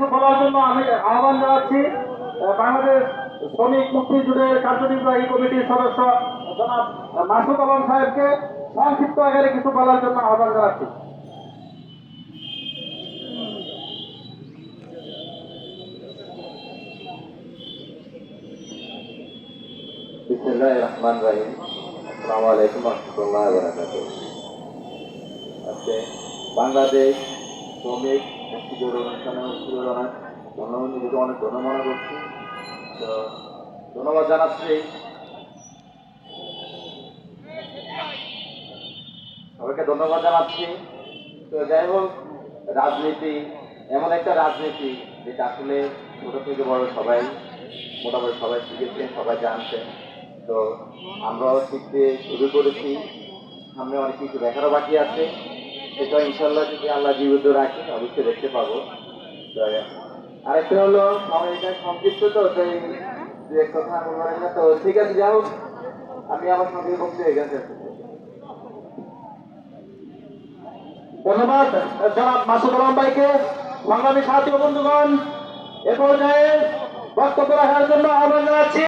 কিছু বলার জন্য আমি আহ্বান জানাচ্ছি বাংলাদেশ শ্রমিক মুক্তিযুদ্ধের কার্যনির্বাহী কমিটির সদস্য মাসুদ আলম সাহেবকে সংক্ষিপ্ত আকারে কিছু বলার জন্য আহ্বান জানাচ্ছি। বাংলাদেশ শ্রমিক মুক্তিযোদ্ধা অনুষ্ঠানে অনেক ধন্যবাদ, নিজেকে অনেক ধন্য মনে করছি। তো, ধন্যবাদ জানাচ্ছি। সবাইকে ধন্যবাদ জানাচ্ছি। তো যাই হোক, রাজনীতি, এমন একটা রাজনীতি যেটা আসলে ছোট থেকে বড় সবাই, মোটামুটি সবাই শিখেছে সবাই জানছে তো আমরাও শিখতে শুরু করেছি। সামনে অনেক কিছু দেখারও বাকি আছে। সেটা ইনশাল্লাহ যদি আল্লাহ জীবিত রাখি অবশ্যই দেখতে পাবো। আরেকটা হলো সময়টা সংক্ষিপ্ত তো, তাই এক কথা আমি বলব না তো, ঠিক আছে হোক আমি আমার সঙ্গে এখানে শেষ করছি। ধন্যবাদ। জনাব মাসুদ আলম ভাইকে সংগ্রামী সাথী বন্ধুগণ, এ পর্যায়ে বক্তব্য রাখার জন্য আহ্বান জানাচ্ছি।